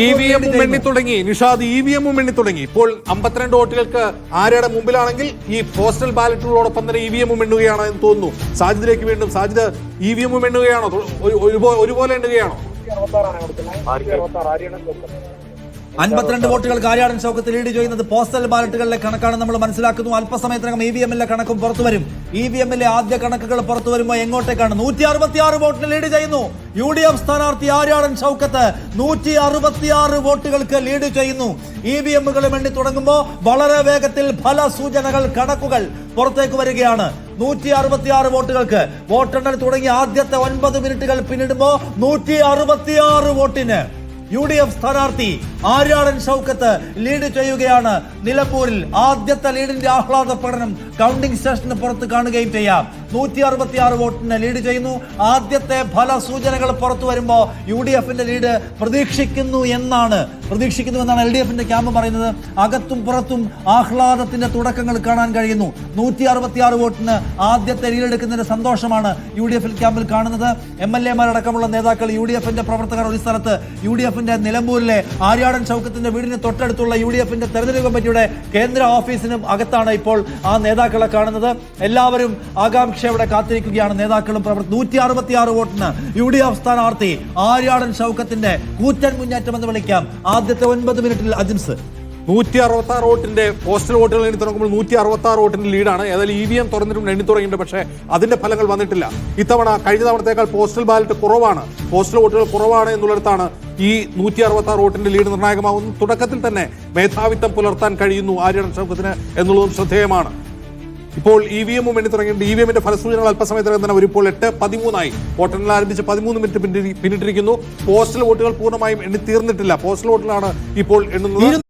E V എമ്മും എണ്ണി തുടങ്ങി നിഷാദ് ഇ വി എമ്മും എണ്ണി തുടങ്ങി ഇപ്പോൾ അമ്പത്തിരണ്ട് വോട്ടുകൾക്ക് ആരുടെ മുമ്പിലാണെങ്കിൽ ഈ പോസ്റ്റൽ ബാലറ്റുകളോടൊപ്പം തന്നെ ഇ വി എമ്മും എണ്ണുകയാണ് എന്ന് തോന്നുന്നു സാജിദിലേക്ക് വീണ്ടും സാജിദ് ഇ വി എമ്മും എണ്ണുകയാണോ ഒരു- ഒരുപോ- ഒരുപോലെ എണ്ണുകയാണോ അൻപത്തിരണ്ട് വോട്ടുകൾ കാര്യാടൻ ഷൗക്കത്ത് ലീഡ് ചെയ്യുന്നത് പോസ്റ്റൽ ബാലറ്റുകളിലെ കണക്കാണ് നമ്മൾ മനസ്സിലാക്കുന്നു. അല്പസമയത്തിനകം ഇ വി എമ്മിലെ കണക്കും പുറത്തു വരും. ഇ വി എമ്മിലെ ആദ്യ കണക്കുകൾ പുറത്തു വരുമ്പോൾ എങ്ങോട്ടേക്കാണ്? നൂറ്റി അറുപത്തിയാറ് വോട്ടിന് ലീഡ് ചെയ്യുന്നു. യു ഡി എഫ് സ്ഥാനാർത്ഥി ആര്യാടൻ ചൗക്കത്ത് നൂറ്റി അറുപത്തിയാറ് വോട്ടുകൾക്ക് ലീഡ് ചെയ്യുന്നു. ഇ വി എമ്മുകളും എണ്ണി തുടങ്ങുമ്പോൾ വളരെ വേഗത്തിൽ ഫല സൂചനകൾ കണക്കുകൾ പുറത്തേക്ക് വരികയാണ്. നൂറ്റി അറുപത്തിയാറ് വോട്ടുകൾക്ക് വോട്ടെണ്ണൽ തുടങ്ങി ആദ്യത്തെ ഒൻപത് മിനിറ്റുകൾ പിന്നിടുമ്പോൾ നൂറ്റി അറുപത്തിയാറ് വോട്ടിന് യു ഡി എഫ് സ്ഥാനാർത്ഥി ആര്യാടൻ ഷൗക്കത്ത് ലീഡ് ചെയ്യുകയാണ് നിലമ്പൂരിൽ ആദ്യത്തെ ലീഡിന്റെ ആഹ്ലാദ പ്രകടനം കൗണ്ടിംഗ് സ്റ്റേഷന് പുറത്ത് കാണുകയും ചെയ്യാം. നൂറ്റി അറുപത്തിയാറ് വോട്ടിന് ലീഡ് ചെയ്യുന്നു. ആദ്യത്തെ ഫല സൂചനകൾ പുറത്തു വരുമ്പോൾ യു ഡി എഫിന്റെ ലീഡ് പ്രതീക്ഷിക്കുന്നു എന്നാണ്. പ്രതീക്ഷിക്കുന്നു എന്നാണ് എൽ ഡി എഫിന്റെ ക്യാമ്പ് പറയുന്നത്. അകത്തും പുറത്തും ആഹ്ലാദത്തിന്റെ തുടക്കങ്ങൾ കാണാൻ കഴിയുന്നു. നൂറ്റി അറുപത്തിയാറ് വോട്ടിന് ആദ്യത്തെ ലീഡ് എടുക്കുന്നതിന്റെ സന്തോഷമാണ് യു ഡി എഫിൽ ക്യാമ്പിൽ കാണുന്നത്. എം എൽ എമാരടക്കമുള്ള നേതാക്കൾ യു ഡി എഫിന്റെ പ്രവർത്തകർ ഒരു സ്ഥലത്ത്. യു ഡി എഫിന്റെ നിലമ്പൂരിലെ ആര്യാടൻ ചൗക്കത്തിന്റെ വീടിന് തൊട്ടടുത്തുള്ള യു ഡി എഫിന്റെ തെരഞ്ഞെടുപ്പ് കമ്മിറ്റിയുടെ കേന്ദ്ര ഓഫീസിനും അകത്താണ് ഇപ്പോൾ ആ നേതാക്കളെ കാണുന്നത്. എല്ലാവരും ആകാംക്ഷയോടെ കാത്തിരിക്കുകയാണ്. നേതാക്കളും പ്രവർത്തി നൂറ്റി അറുപത്തിയാറ് വോട്ടിന് യു ഡി എഫ് സ്ഥാനാർത്ഥി ആര്യാടൻ ഷൗക്കത്തിന്റെ കൂറ്റൻ മുന്നേറ്റം എന്ന് വിളിക്കാം. ആദ്യത്തെ ഒൻപത് മിനിറ്റിൽ അജിൻസ് നൂറ്റി അറുപത്തി ആറ് വോട്ടിന്റെ പോസ്റ്റൽ വോട്ടുകൾ എണ്ണി തുടങ്ങുമ്പോൾ നൂറ്റി അറുപത്തി ആറ് വോട്ടിന്റെ ലീഡാണ്. ഏതായാലും ഇ വി എം തുറന്നിട്ടും എണ്ണി തുടങ്ങിയിട്ടുണ്ട്. പക്ഷേ അതിന്റെ ഫലങ്ങൾ വന്നിട്ടില്ല. ഇത്തവണ കഴിഞ്ഞ തവണത്തേക്കാൾ പോസ്റ്റൽ ബാലറ്റ് കുറവാണ്. പോസ്റ്റൽ വോട്ടുകൾ കുറവാണ് എന്നുള്ളിടത്താണ് ഈ നൂറ്റി അറുപത്തി ആറ് വോട്ടിന്റെ ലീഡ് നിർണായകമാവുന്നു തുടക്കത്തിൽ തന്നെ മേധാവിത്വം പുലർത്താൻ കഴിയുന്നു ആര്യടൻ ഷൗക്കത്തിന് എന്നുള്ളതും ശ്രദ്ധേയമാണ്. ഇപ്പോൾ ഇ വി എമ്മും എണ്ണി തുടങ്ങിയിട്ടുണ്ട്. ഇ വി എമ്മിന്റെ ഫലസൂചനകൾ അല്പസമയത്തിനകം തന്നെ ഇപ്പോൾ എട്ട് പതിമൂന്നായി. വോട്ടെണ്ണൽ ആരംഭിച്ച് പതിമൂന്ന് മിനിറ്റ് പിന്നിട്ടിരിക്കുന്നു. പോസ്റ്റൽ വോട്ടുകൾ പൂർണമായും എണ്ണി തീർന്നിട്ടില്ല പോസ്റ്റൽ വോട്ടിലാണ് ഇപ്പോൾ എണ്ണുന്നത്.